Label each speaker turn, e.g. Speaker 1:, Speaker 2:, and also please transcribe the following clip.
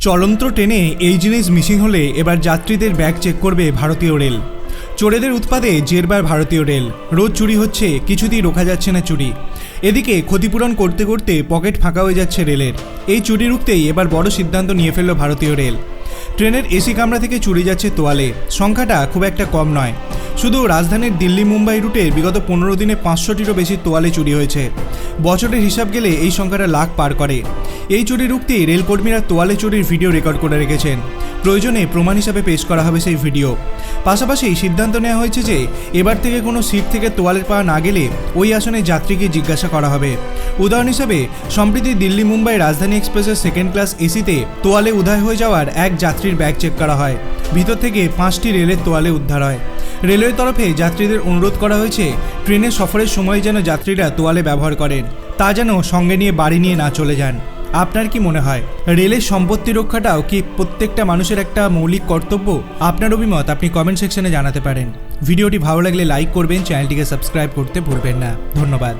Speaker 1: চলন্ত ট্রেনে এই জিনিস মিসিং হলে এবার যাত্রীদের ব্যাগ চেক করবে ভারতীয় রেল। চোরেদের উৎপাদে জেরবার ভারতীয় রেল। রোজ চুরি হচ্ছে, কিছুতেই রোখা যাচ্ছে না চুরি। এদিকে ক্ষতিপূরণ করতে করতে পকেট ফাঁকা হয়ে যাচ্ছে রেলের। এই চুরি রুখতেই এবার বড় সিদ্ধান্ত নিয়ে ফেলল ভারতীয় রেল। ট্রেনের এসি কামরা থেকে চুরি যাচ্ছে তোয়ালে। সংখ্যাটা খুব একটা কম নয়। শুধু রাজধানীর দিল্লি মুম্বাই রুটে বিগত পনেরো দিনে পাঁচশোটিরও বেশি তোয়ালে চুরি হয়েছে। বছরের হিসাব গেলে এই সংখ্যাটা লাখ পার করে। এই চুরি রুখতেই রেলকর্মীরা তোয়ালে চুরির ভিডিও রেকর্ড করে রেখেছেন। প্রয়োজনে প্রমাণ হিসাবে পেশ করা হবে সেই ভিডিও। পাশাপাশি সিদ্ধান্ত নেওয়া হয়েছে যে, এবার থেকে কোনো সিট থেকে তোয়ালের পাওয়া না গেলে ওই আসনে যাত্রীকে জিজ্ঞাসা করা হবে। উদাহরণ হিসাবে, সম্প্রতি দিল্লি মুম্বাই রাজধানী এক্সপ্রেসের সেকেন্ড ক্লাস এসিতে তোয়ালে উদয় হয়ে যাওয়ার এক যাত্রীর ব্যাগ চেক করা হয়। ভিতর থেকে পাঁচটি রেলের তোয়ালে উদ্ধার হয়। রেলওয়ের তরফে যাত্রীদের অনুরোধ করা হয়েছে, ট্রেনের সফরের সময় যেন যাত্রীরা তোয়ালে ব্যবহার করেন, তা যেন সঙ্গে নিয়ে বাড়ি নিয়ে না চলে যান। আপনার কি মনে হয়, রেলের সম্পত্তি রক্ষাটাও কি প্রত্যেকটা মানুষের একটা মৌলিক কর্তব্য? আপনার অভিমত আপনি কমেন্ট সেকশনে জানাতে পারেন। ভিডিওটি ভালো লাগলে লাইক করবেন, চ্যানেলটিকে সাবস্ক্রাইব করতে ভুলবেন না। ধন্যবাদ।